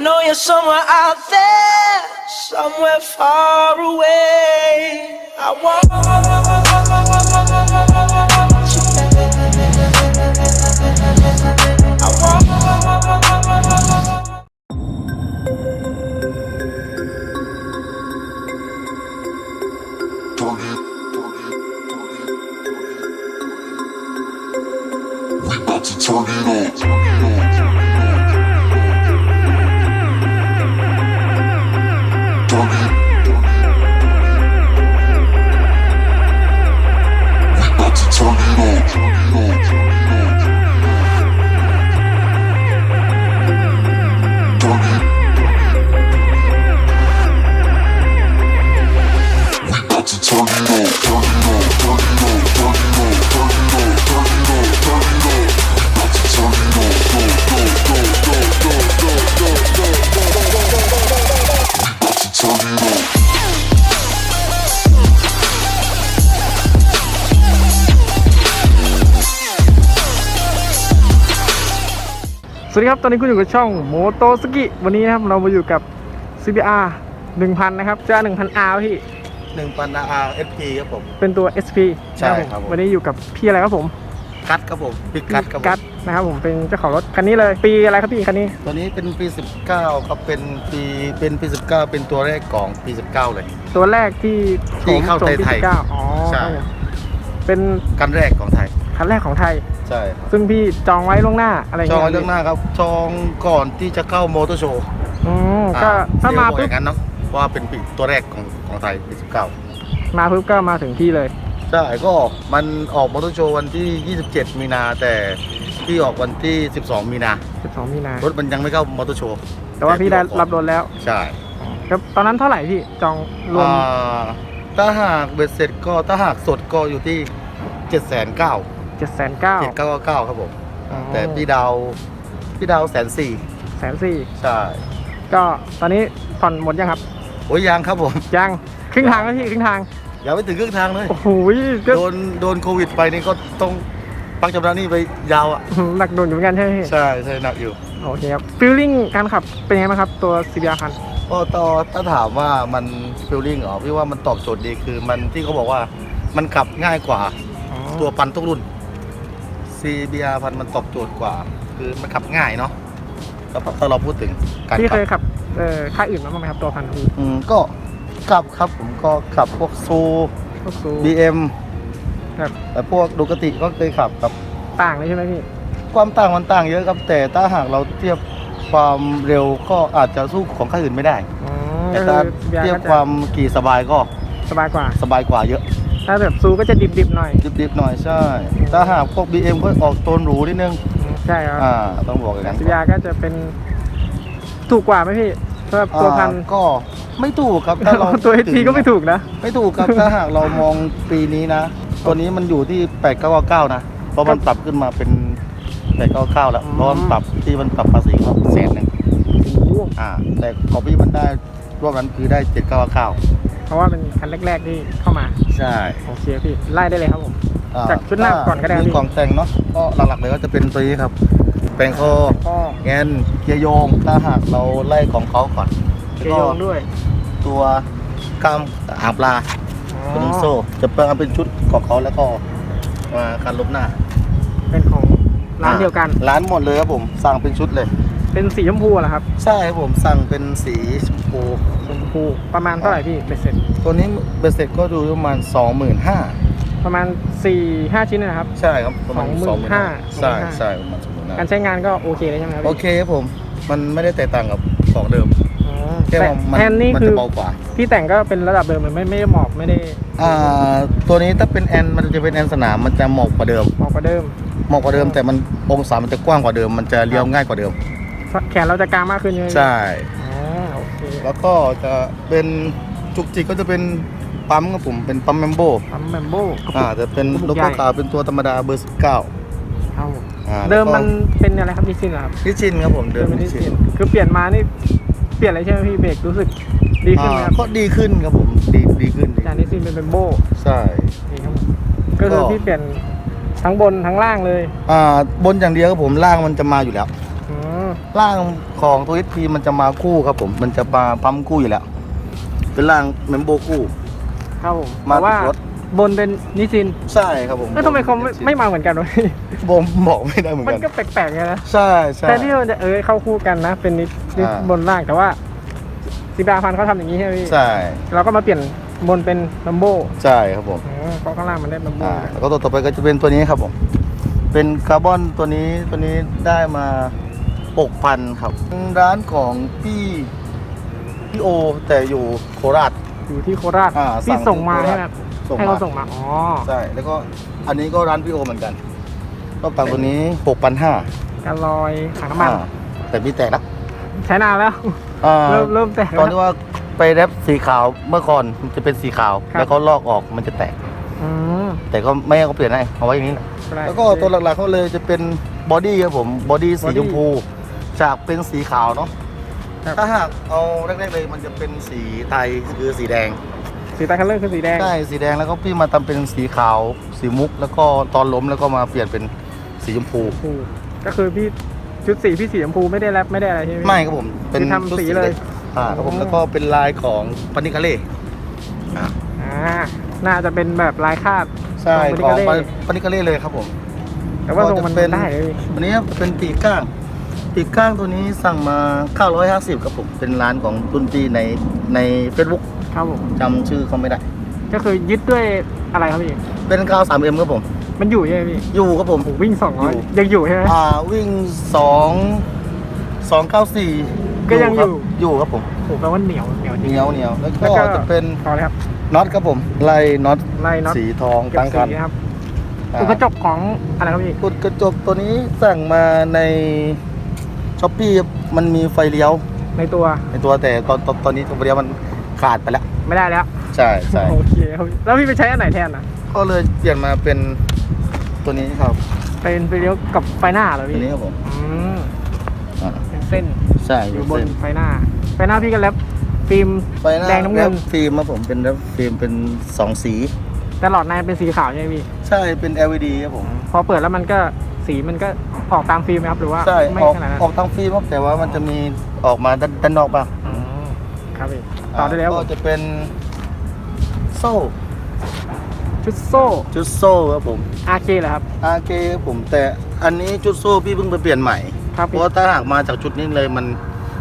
know you're somewhere out there, somewhere far away. I want. I want. Turn it, turn สวัสดีครับตอนนี้คุณอยู่กับช่องโมโตสกิวันนี้นะครับเรามาอยู่กับ CBR 1000 นะครับเจ้า 1000R พี่ หนึ่งพันอาร์เอฟพีครับผม เป็นตัว SP ใช่นะครับผม วันนี้อยู่กับพี่อะไรครับผมคัดครับผมพิกัดครับผมกัดนะครับผมเป็นเจ้าของรถคันนี้เลยปีอะไรครับพี่คันนี้ตัวนี้เป็นปี 19ครับเป็นปีเป็นปี 19 เป็นตัวแรกของปี 19 เลย ตัวแรกที่ที่เข้าส่งไทยที่19อ๋อใช่ ครับผมเป็นกันแรกของไทย คันแรกของไทย ใช่ครับซึ่งพี่จองไว้ล่วงหน้าอะไรจองเงี้ยเรื่องหน้าครับจองก่อนที่จะเข้ามอเตอร์โชว์อืมก็ถ้ามาปุ๊ปุ๊บบอย่างนั้นเนาะว่าเป็นปีตัวแรกของของไทยปี19มาปุ๊บก็มาถึงที่เลย ใช่ก็มันออกมอเตอร์โชว์วันที่ 27 มีนาแต่ที่ออกวันที่ 12 มีนา 12 มีนารถมันยังไม่เข้ามอเตอร์โชว์ แต่ว่าพี่ได้รับรถแล้วใช่ครับตอนนั้นเท่าไหร่พี่จองรวมอ่าถ้าหากเบ็ดเสร็จก็ถ้าหากสดก็อยู่ที่เจ็ดแสน เก้าเจ็ดแสนเก้าเจ็ดเก้าเก้าครับผม แต่พี่ดาวพี่ดาวแสนสี่แสนสี่ใช่ก็ตอนนี้ผ่อนหมดยังครับ โอ้ยยังครับผม ยังครึ่งทางแล้วพี่ครึ่งทางยังไม่ถึงครึ่งทางเลยโอ้โหก็โดนโดนโควิดไปนี่ก็ต้องพักชำระหนี้ไปยาวอะหนักหน่วงอยู่เหมือนกันใช่ไหมพี่ใช่ใช่หนักอยู่โอเคครับฟีลลิ่งการขับเป็นยังไงบ้างครับตัว CBR คันก็ต่อถ้าถามว่ามันฟีลลิ่งเหรอพี่ว่ามันตอบโจทย์ดีคือมันที่เขาบอกว่ามันขับง่ายกว่าตัวพันทุกรุ่น CBR พันมันตอบโจทย์กว่า คือมันขับง่ายเนาะแล้วถ้าเราพูดถึงการพี่ขัเคบยขับเอ่อค่ายอื่นมาบ้างไหมครับตัวพันพี่อืมก็ขับครับผมก็ขับพวกซู พวกซู BM ครับ แต่พวกดูกติก็เคยขับครับ ต่างเลยใช่ไหมพี่ ความต่างมันต่างเยอะครับ แต่ถ้าหากเราเทียบความเร็วก็อาจจะสู้ของค่ายอื่นไม่ได้ อ๋อแต่ก็ถ้าคือ CBR เทียบก็จะความขี่สบายก็สบายกว่า สบายกว่าเยอะ ถ้าแบบซูก็จะดิบๆหน่อย ดิบๆหน่อยใช่ ถ้าหากพวก BM ก็ออกโทนหรูนิดนึง ใช่ครับอ่า ต้องบอกอย่างแต่นั้น CBR ก็จะเป็นถูกกว่าไหมพี่สำหรับตัวพันอ่าก็ไม่ถูกครับถ้าเราตัว HP ก็ไม่ถูกนะ ไม่ถูกครับ ถ้าหากเรามองปีนี้นะ ตัวนี้มันอยู่ที่ 8999 นะ เพราะมันปรับขึ้นมาเป็น 899 แล้วอืมเพราะมันปรับที่มันปรับภาษีก็แสนหนึ่งโอ้โหอ่า แต่ของพี่มันได้ รอบนั้นคือได้799เพราะว่าเป็นคันแรก ๆที่เข้ามาใช่โอเคพี่ไล่ได้เลยครับผม อ่จากชุดหน้าก่อนก็ได้ครับมีกล่องแต่งเนาะก็หลักๆเลยก็จะเป็นตัวนี้ครับ แปลงคอพ่อแงนเกียร์โยงถ้าหากเราไล่ของเขาก่อนเกยร์โยงด้วยตัวกล้ามหางปลาตัวนี้โซ่จะเป็นเอาเป็นชุดของเขาแล้วก็มาการลบหน้าเป็นของร้านเดียวกัน ร้านหมดเลยครับผมสั่งเป็นชุดเลย เป็นสีชมพูเหรอครับใช่ครับผมสั่งเป็นสีชมพูชมพูประมาณเท่าไหร่พี่เบ็ดเสร็จ ตัวนี้เบสเสร็จก็ดูประมาณ 25,000ประมาณ4 5ชิ้นนะครับ ใช่ครับประมาณ25,000 ใช่ใช่ประมาณการ25,000ใช้งานก็โอเคเลยใช่ไหมครับโอพี่เคครับผมมันไม่ได้แตกต่างกับของเดิม อ๋อแค่แต่ว่ามัแอนนี่มัคือจะเบากว่า ที่แต่งก็เป็นระดับเดิมเลยไม่ไม่ได้หมอบไม่ได้อ่าตัวนี้ถ้าเป็นแอนมันจะเป็นแอนสนามมันจะเหมาะกว่าเดิมหมอบกว่าเดิม เหมาะกว่าเดิมแต่มันองศามันจะกว้างกว่าเดิม มันจะเลี้ยวง่ายกว่าเดิม แขนเราจะกลางมากขึ้นใช่ไหมพี่ใช่อ๋อโอเคแล้วก็จะเป็นจุกจิกก็จะเป็นปั๊มครับผมเป็นปั๊มแมมโบปั๊มแมมโบกระปุอ่าก จะเป็นกระปุโลกใหญ่ โก้ขาวเป็นตัวธรรมดาเบอร์สิบเก้าครับผมอ่าเดิมมันแล้วเป็นอะไรครับดิซินเหรอครับก็นิชินครับผมเดิมเป็นนิดิชิซินนคือเปลี่ยนมานี่เปลี่ยนอะไรใช่ไหมพี่เบรกรู้สึกดีขึ้นไหมคอ่ารับก็ดีขึ้นครับผมดีดีขึ้นดีจากดิซินเป็นแมมโบใช่ นี่ครับผมก็คือก็ พี่เปลี่ยนทั้งบนทั้งล่างเลย อ่าบนอย่างเดียวครับผมล่างมันจะมาอยู่แล้วอืม ร่างของตัว SP มันจะมาคู่ครับผม มันจะมาปั๊มคู่อยู่แล้ว เป็นร่างเมมโบคู่ ครับผมมาแต่ว่าติดรถ บนเป็นนิซินใช่ครับผมแล้วทำไมเขาไม่ไม่มาเหมือนกันวะพี่ผมบอกไม่ได้เหมือนมันกันก็แปลกๆไงนะใช่ใช่แต่ที่มันจะเอ้ยเข้าคู่กันนะ เป็นนิดนิดอ่า บนล่างแต่ว่าซีบาพันเขาทำอย่างนี้ใช่ไหมพี่ใช่เราก็มาเปลี่ยนบนเป็นลัมโบใช่ครับผม เพราะข้างล่างมันได้ลัมโบอ่าแล้วก็ตัวต่อไปก็จะเป็นตัวนี้ครับผม เป็นคาร์บอนตัวนี้ตัวนี้ได้มา 6,000ครับร้านของพี่พี่โอ แต่อยู่โคราช อยู่ที่โคราชอ่าพี่สั่งส่งมาที่โคราชใช่ไหมส่งให้มาเขาส่งมา อ๋อ ใช่แล้วก็อันนี้ก็ร้านพี่โอเหมือนกันรอบต่างตัวนี้6,500การลอยถังน้ำมันอ่าแต่พี่แตกแล้วใช้นานแล้ว อ่าเริ่มเริ่มแตกตแล้อวนที่ว่าไปแรปสีขาวเมื่อก่อนมันจะเป็นสีขาว ครับ แล้วเขาลอกออกมันจะแตก อืมแต่ก็ไม่ให้เขาเปลี่ยนให้เอาไว้อย่างนี้แหละได้แล้วก็ตัวหลักๆเขาเลยจะเป็นบอดี้ครับผมบอดี้สี body ชมพู จากเป็นสีขาวเนาะครับ ถ้าหากเอาแรกๆเลยมันจะเป็นสีไทยคือสีแดงสีตาคัลเลอร์คือสีแดง ใช่สีแดงแล้วก็พี่มาทำเป็นสีขาว สีมุก แล้วก็ตอนล้มแล้วก็มาเปลี่ยนเป็นสีชมพู ถูกก็คือพี่ชุดสีพี่สีชมพูไม่ได้แรปไม่ได้อะไรใช่ไหม ไม่ครับผม เป็นคือทำชุดสีเลย อ่าครับผมอ๋อแล้วก็เป็นลายของปานิคาเล่อ่าอ่าน่าจะเป็นแบบลายคาด ใช่ขขอองง Panicale ปานิคาเล่เลยครับผม แต่ว่าทรงมันก็จะเป็น ได้เลยพี่วันนี้เป็นปีกก้าง ปีกก้างตัวนี้สั่งมา 950ครับผมเป็นร้านของตุนตีในใน Facebook ครับผมจำชื่อเขาไม่ได้ ก็คือยึดด้วยอะไรครับพี่เป็น93 m ครับผม มันอยู่ใช่ไหมพี่อยู่ครับผม โอ้วิ่งสองร้อยอยู่ ยังอยู่ใช่ไหม อ่าวิ่ง 2 294ก็ยังอยู่ ครับอยู่ครับผมโอ้แปลว่าเหนียวเหนียวจริงเหนียวเหนียวแล้วแล้วก็ก็จะเป็นต่อเลยครับน็อตครับผมไล่น็อตไล่น็อตสีทองเก็บตั้งคันสีนะครับอ่าตัวกระจกของอะไรครับพี่กุดกระจกตัวนี้สั่งมาใน ช้อปปี้มันมีไฟเลี้ยวในตัวในตัวแต่ตอนตอนตอนนี้ตัวไฟเลี้ยวมันขาดไปแล้ว ไม่ได้แล้ว ใช่ใช่โอเคครับแล้วพี่ไปใช้อันไหนแทนอะ ก็เลยเปลี่ยนมาเป็นตัวนี้ครับ เป็นไปเลี้ยวกับไฟหน้าเหรอตัวพี่นี้ครับผมอืมอ่าเป็นเส้นใช่อยู่บนเส้นไฟหน้า ไฟหน้าพี่ก็แลบฟิล์มไฟหน้าแดงน้ำเงินแรปฟิล์มครับผมเป็นแรปฟิล์มเป็นสองสี แต่หลอดในเป็นสีขาวใช่ไหมพี่ ใช่เป็น LED ครับผม พอเปิดแล้วมันก็ สีมันก็ออกตามฟิล์มไหมครับหรือว่าใช่ไม่ออกขนาดนั้นออกทางฟิล์มครับแต่ว่ามันจะมีออกมาด้านด้านนอกบ้างอืมครับพี่ต่อได้แล้วก็จะเป็นโซ่ชุดโซ่ชุดโซ่ครับผมอาเคเหรอครับอาเคครับผมแต่อันนี้ชุดโซ่พี่เพิ่งไปเปลี่ยนใหม่ครับเพพี่ราะว่าถ้าหากมาจากชุดนี้เลยมัน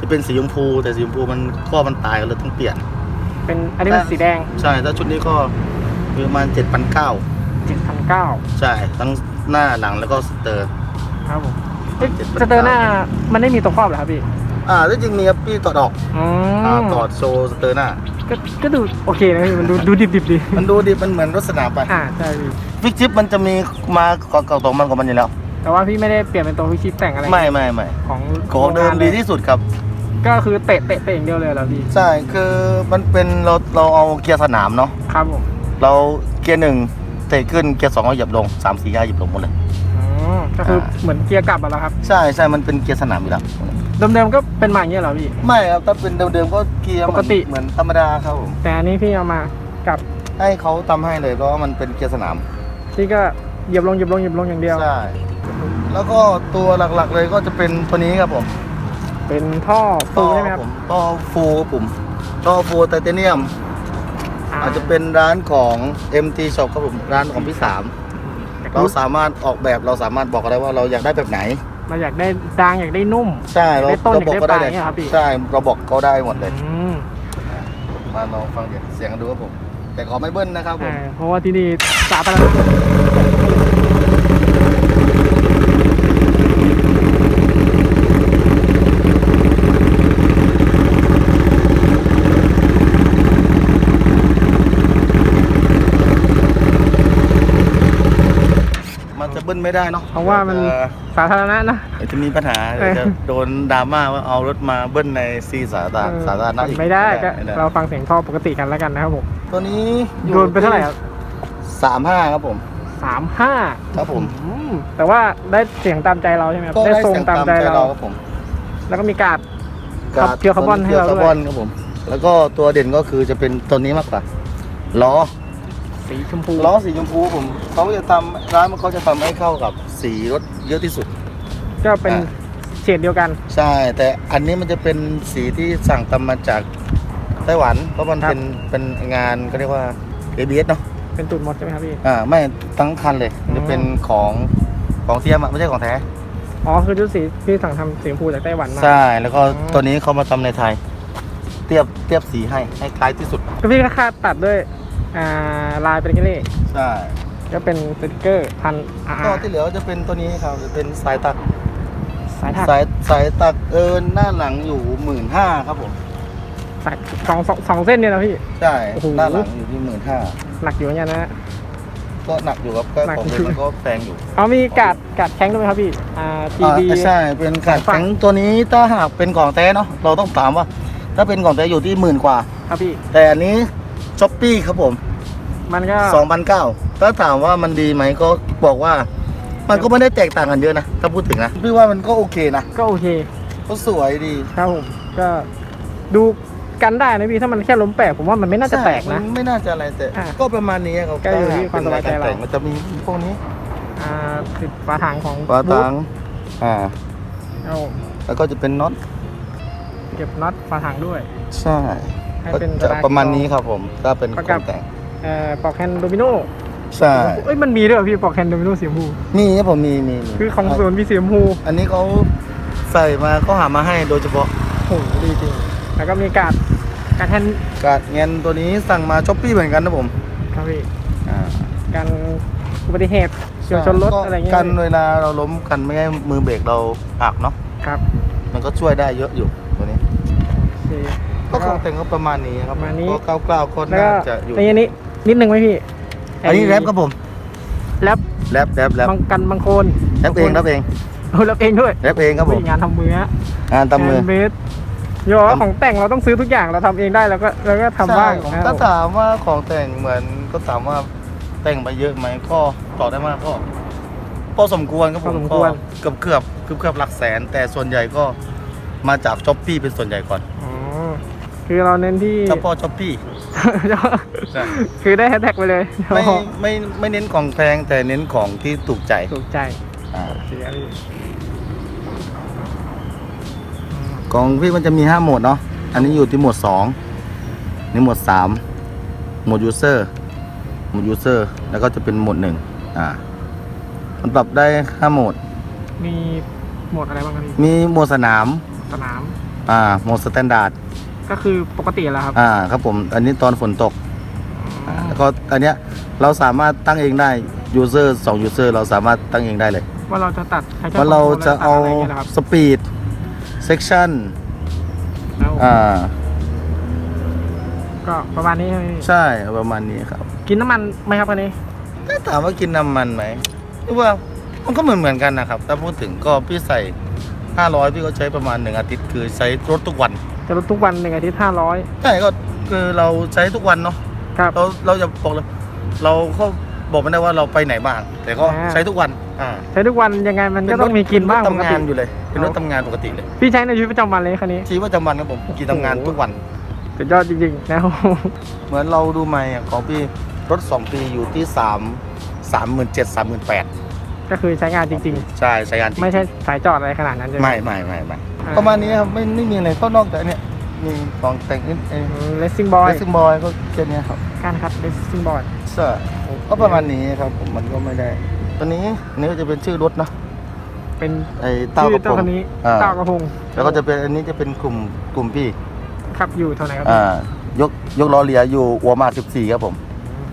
จะเป็นสีชมพู แต่สีชมพูมันข้อมันตายก็เลยต้องเปลี่ยน เป็นอันนี้เป็นสีแดง ใช่ถ้าชุดนี้ก็มีประมาณเจ็ดพันเก้า7,900ใช่ทั้ง หน้าหลังแล้วก็สเตอร์ ครับผมเอ๊ะ7,900สเตอร์หน้ามันไม่มีตัวครอบเหรอครับพี่อ่าที่จริงมีครับพี่ต่อดอกอือ่ามต่อโชว์สเตอร์หน้า ก็ก็ดูโอเคนะพี่มันดูดูดิบดิบดีมันดูดิมันเหมือนรถสนามไปอ่าใช่พี่ฟิกชิปมันจะมีมาก่อนเก่าตรงมันของมันอยู่แล้ว แต่ว่าพี่ไม่ได้เปลี่ยนเป็นตัวพิชิปแต่งอะไรไม่ไม่ไม่ของของเดิมโรงงานลดียที่สุดครับ ก็คือเตะเตะเตะอย่างเดียวเลยเหรอพี่ใช่คือมันเป็นเราเราเอาเกียร์สนามเนาะครับผมเราเกียร์หนึ่ง เตะขึ้นเกียร์สองเราเหยียบลงสามสี่ห้าเหยียบลงหมดเลยอืมก็คืออาเหมือนเกียร์กลับอะแล้วครับ ใช่ใช่มันเป็นเกียร์สนามอยู่แล้วเดิมๆก็เป็นมาอย่างเงี้ยเหรอพี่ ไม่ครับถ้าเป็นเดิมๆก็เกียร์ปกติ เหมือนธรรมดาครับผมแต่อันนี้พี่เอามากับให้เขาทำให้เลยเพราะว่ามันเป็นเกียร์สนามพี่ก็เหยียบลงเหยียบลงเหยียบลงอย่างเดียว ใช่แล้วก็ตัวหลักๆเลยก็จะเป็นตัวนี้ครับผมเป็นท่อฟูใช่ไหมครับ ผมต่อฟูครับผมต่อฟูไทเทเนียม อาจจะเป็นร้านของ MT Shop ครับผมร้านของพี่สามเราสามารถออกแบบเราสามารถบอกได้ว่าเราอยากได้แบบไหน เราอยากได้ดางอยากได้นุ่ม ใช่เราอยากได้ต้นเราบอกก็ได้อยากได้ปลายเลยเนี่ยครับพี่ ใช่เราบอกเขาได้หมดเลย อืมมาลองฟังเดี๋ยวเสียงดูครับผม แต่ขอไม่เบิ้ลนะครับผมอ่าเพราะว่าที่นี่สาธารณะ มันจะเบิ้ล ไม่ได้เนาะเพราะว่ามันเดี๋ยสาธารณะนะวจะมีปัญหาเดี๋ยวจะโดนดราม่าว่าเอารถมาเบิ้ลในซีสาธารณะเออสาธารณะอีกไม่ได้ก็ม่เราฟังเสียงท่อปกติกันแล้วกันนะครับผมตัวนี้โดนไปเท่าไหร่ครับสามห้าครับผม สามห้าครับผมอืมแต่ว่าได้เสียงตามใจเราใช่ไหมครับก็ได้ได้ทรงเสียงตามตามใจใจเราเราครับผมแล้วก็มีการ์ด ครับเกียร์คาร์บอนให้เราด้วย เกียร์คาร์บอนครับผม แล้วก็ตัวเด่นก็คือจะเป็นตัวนี้มากกว่าล้อ สีชมพูล้อสีชมพูผมเขาจะทำร้านมันเขาจะทำให้เข้ากับสีรถเยอะที่สุด ก็เป็นอ่าเฉดเดียวกัน ใช่ แต่อันนี้มันจะเป็นสีที่สั่งตำมาจากไต้หวัน เพราะมันครับ เป็นเป็นงานก็เรียกว่า ABS เนาะเป็นตุ่นหมดใช่ไหมครับพี่ อ่าไม่ทั้งคันเลยมันจะเป็นของของเทียมอะไม่ใช่ของแท้ อ๋อ คือชุดสีพี่สั่งทำสีชมพูจากไต้หวันมา ใช่ แล้วก็อ๋อตัวนี้เขามาทำในไทย เทียบเทียบสีให้ให้คล้ายที่สุด ก็พี่ก็คาดตัดด้วย อ่าลายเป็นกิเล่ใช่ก็เป็นสติกเกอร์พันอาก็ที่เหลือจะเป็นตัวนี้ครับจะเป็นสายตักสายถักสายสายตักเอินหน้าหลังอยู่หมื่นห้าครับผมสายสองสองสองเส้นเนี่ยนะพี่ ใช่โอ้โห หน้าหลังอยู่ที่หมื่นห้าหนักอยู่เหมือนกันนะ ก็หนักอยู่ครับก็หนักของอยู่เดิมมันก็แพงอยู่เอามีกาดกาดแข้งด้วยไหมครับพี่อ่าอ่า TB ใช่เป็นขาดฝั่แข็ง งตัวนี้ถ้าหากเป็นของแท้เนาะเราต้องถามว่า ถ้าเป็นของแท้อยู่ที่หมื่นกว่า ครับพี่แต่อันนี้ ช้อปปี้ครับผมมันก็2,009ถ้าถามว่ามันดีไหมก็บอกว่า มันก็ไม่ได้แตกต่างกันเยอะนะ ถ้าพูดถึงนะ พี่ว่ามันก็โอเคนะก็โอเคก็สวยดีครับผมก็ดูกันได้นะพี่ถ้ามันแค่ล้มแปลกผมว่ามันไม่น่าจะแตกนะ ใช่มัไม่น่าจะอะไรแต่ อะก็ประมาณนี้ครับก็อยู่ที่ความสบายใจเราแต่มันจะมีพวกนี้อ่าติดฝาถังของฝาตังอ่า เอาแล้วก็จะเป็นน็อตเก็บน็อตฝาถังด้วย ใช่ ให้ก็เป็นจะสไตล์ประมาณนี้ครับผมถ้าเป็นประขกัอบงแต่งเอ่อปลอกแฮนด์โดมิโนใช่เอ้ยมันมีด้วยเหรอพี่ปลอกแฮนด์โดมิโนสีชมพูมีครับผมมีมีมีคือของศูนย์มีสีชมพูอันนี้เขาใส่มาเขาหามาให้โดยเฉพาะโอ้โหดีจริงแล้วก็มีกาดกาดแฮนด์การเงินตัวนี้สั่งมาช้อปปี้เหมือนกันนะผมครับพี่อ่ากันอุบัติเหตุเฉียวชนรถอะไรเงี้ยกันเวลาเราล้มกันไม่ให้มือเบรกเราหักเนาะ ครับ มันก็ช่วยได้เยอะอยู่ตัวนี้โอเค ก็ของแต่งก็ประมาณนี้ครับประมาณนี้ก็เกล้าๆคนแล้วน่าก็จะอยู่ ในอันนี้นิดนึงไหมพี่อันนี้แรปครับผมแรปแรปแรปแรปบางกันบางโคนแรปเองแรปเองโอ้แรปเองด้วยแรปเองครับผมฮ้ยงานทำมือฮะงานตำมือแฮนด์เมดโยว่าของแต่งเราต้องซื้อทุกอย่างเราทำเองได้แล้วก็แล้วก็ทำบ้างใช่นะครับถ้าถามว่าของแต่งเหมือนก็ถามว่าแต่งไปเยอะไหมก็ตอบได้มากก็พอสมควรครับผมก็เกือบเกือบเกือบเกือบหลักแสน แต่ส่วนใหญ่ก็มาจากช้อปปี้เป็นส่วนใหญ่ก่อนอ๋อ คือเราเน้นที่เฉพาะช้อปปี้ ใช่ คือได้แฮชแท็กไปเลยไม่ไม่ไม่เน้นของแพงแต่เน้นของที่ถูกใจถูกใจอ่าโอเคครับพี่ของพี่มันจะมี5โหมดเนาะอันนี้อยู่ที่โหมด2นี่โหมด3โหมด user โหมด user แล้วก็จะเป็นโหมด1อ่ามันปรับได้5โหมด มีโหมดอะไรบ้างครับพี่มีโหมดสนาม สนาม อ่าโหมดสแตนดาร์ด ก็คือปกติแล้วครับ อ่าครับผมอันนี้ตอนฝนตกอ่าแล้วก็อันเนี้ยเราสามารถตั้งเองได้ user 2 user เราสามารถตั้งเองได้เลย ว่าเราจะตัดใช้ว่าเราจะเอาตัดอะไรย่งงี้ยนะครับสปีด section แล้วอ่าก็ประมาณนี้ใช่ไหมพี่ใช่ประมาณนี้ครับกินน้ำมันไหมครับคันนี้ ถ้าถามว่ากินน้ำมันไหมพี่ว่ามันก็เหมือนเหมือนๆกันนะครับ ถ้าพูดถึงก็พี่ใส่ 500 พี่ก็ใช้ประมาณหนึ่งอาทิตย์คือใช้รถทุกวัน จะลดทุกวันหนึ่งอาทิตย์ห้าร้อยใช่ก็คือเราใช้ทุกวันเนาะครับเราเราจะบอกเลยเราก็บอกไม่ได้ว่าเราไปไหนบ้างแต่ก็อ่าใช้ทุกวันอ่าใช้ทุกวันยังไงมันก็ต้องมีกินบ้างเป็รถปกทำงาตินอยู่เลย เป็นรถทำงานปกติเลยพี่ใช้ในชีวิตประจำวันเลยคันนี้ชีวิตประจำวันครับผมกินทำงานทุกวันสุดยอดจริงๆนะครับเหมือนเราดูใหม่อะของพี่รถ2ปีอยู่ที่3 3 7 0 0 0 3 8ก็คือใช้งานจริงใช่ใช้งานจริๆงไม่ใช่สายจอดอะไรขนาดนั้นใช่ไหมไม่ไม่ไม่ไม่อ่า ประมาณนี้ครับไม่ไม่มีอะไรก็นอกจากเนี้ยมีของแต่งนิดเองเลสซิ่งบอยเลสซิ่งบอยก็แค่เนี้ยครับการครับเลสซิ่งบอยใช่ก็ประมาณนี้ครับผมมันก็ไม่ได้ตัวนี้อันนี้ก็จะเป็นชื่อรถเนอะเป็นไอ้เต้ากระชื่อโปเจ้ารงคันนี้อ่าเต้ากระพงแล้วก็จะเป็นอันนี้จะเป็นกลุ่มกลุ่มพี่ขับอยู่เท่าไหร่ครับอ่ายกยกล้อเลียอยู่หัวหมาก14ครับผม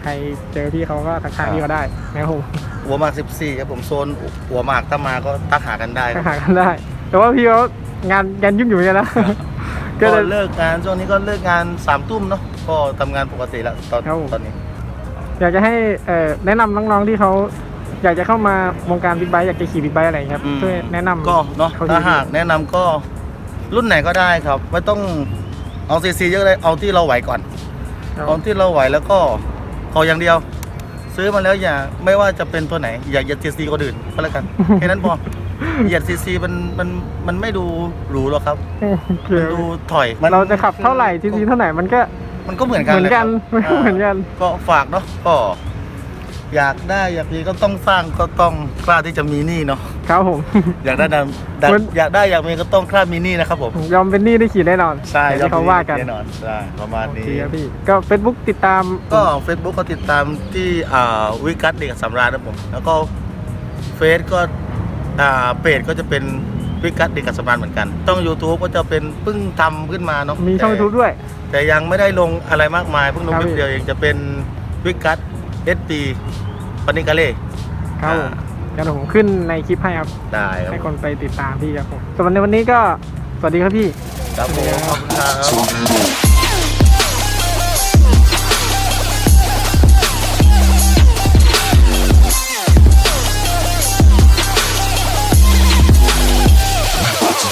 ใครเจอพี่เขาก็ทักทายพี่เขาได้นะครับผมหัวหมาก14ครับผมโซนหัวหมากถ้ามาก็ทักหากันได้คทัรักบหากันได้ แต่ว่าพี่เขา งานงานยุ่งอยู่เนี่ยนะ ก็ก็เลย เลิกงานช่วงนี้ก็เลิกงานสามทุ่มเนาะก็ทำงานปกติแล้วตอนครับผม ตอนนี้ อยากจะให้เอ่อแนะนำน้องๆที่เขาอยากจะเข้ามาวงการบิ๊กไบค์อยากจะขี่บิ๊กไบค์อะไรอย่างเงี้ยครับอืม ช่วยแนะนำ ก็เนาะเขาดี ถ้าหากแนะนำก็รุ่นไหนก็ได้ครับ ไม่ต้องเอาซีซีเยอะเลยเอาที่เราไหวก่อน ครับ เอาที่เราไหวแล้วก็ขออย่างเดียว ซื้อมาแล้วอย่าไม่ว่าจะเป็นตัวไหน อย่าเหยียดซีซีก็ดื่นก็แล้วกัน แค่นั้นพอ เหยียดซีซีมันมันมันไม่ดูหรูหรอกครับโอเคมันดูถอยมันเราจะขับเท่าไหร่ทีซีเท่าไหร่มันก็ มันก็เหมือนกันเหมือนกันแหละครับเหมือนกัน ก็ฝากเนาะก็ อยากได้อยากมีก็ต้องสร้างก็ต้องกล้าที่จะมีหนี้เนาะครับผม อยากได้ดังดังเหมือนอยากได้อยากมีก็ต้องกล้ามีหนี้นะครับผมยอมเป็นหนี้ได้ขี่แน่นอนใช่อย่างที่เขาว่ากันแน่นอนใช่ประมาณโอนี้เคครับพี่ก็ Facebook ติดตามก็ Facebook ก็ติดตามที่อ่าวิกัสเด็กสำราญนะครับผมแล้วก็เฟซก็ อ่าเพจก็จะเป็นวิกัสเด็กสำราญเหมือนกัน ต้อง YouTube ก็จะเป็นเพิ่งทำขึ้นมาเนาะมีช่องแต่ YouTube ด้วย แต่ยังไม่ได้ลงอะไรมากมายเพิ่งลงครับแป๊บพี่เดียวเองจะเป็นวิกัสเอสปีปนิกาเล่ ครับผมอ่า เดี๋ยวผมขึ้นในคลิปให้ครับ ได้ครับให้คนไปติดตามพี่ครับผมส่วนในวันนี้ก็สวัสดีครับพี่ ครับผมขอบคุณครับ Turn it up.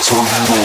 소나무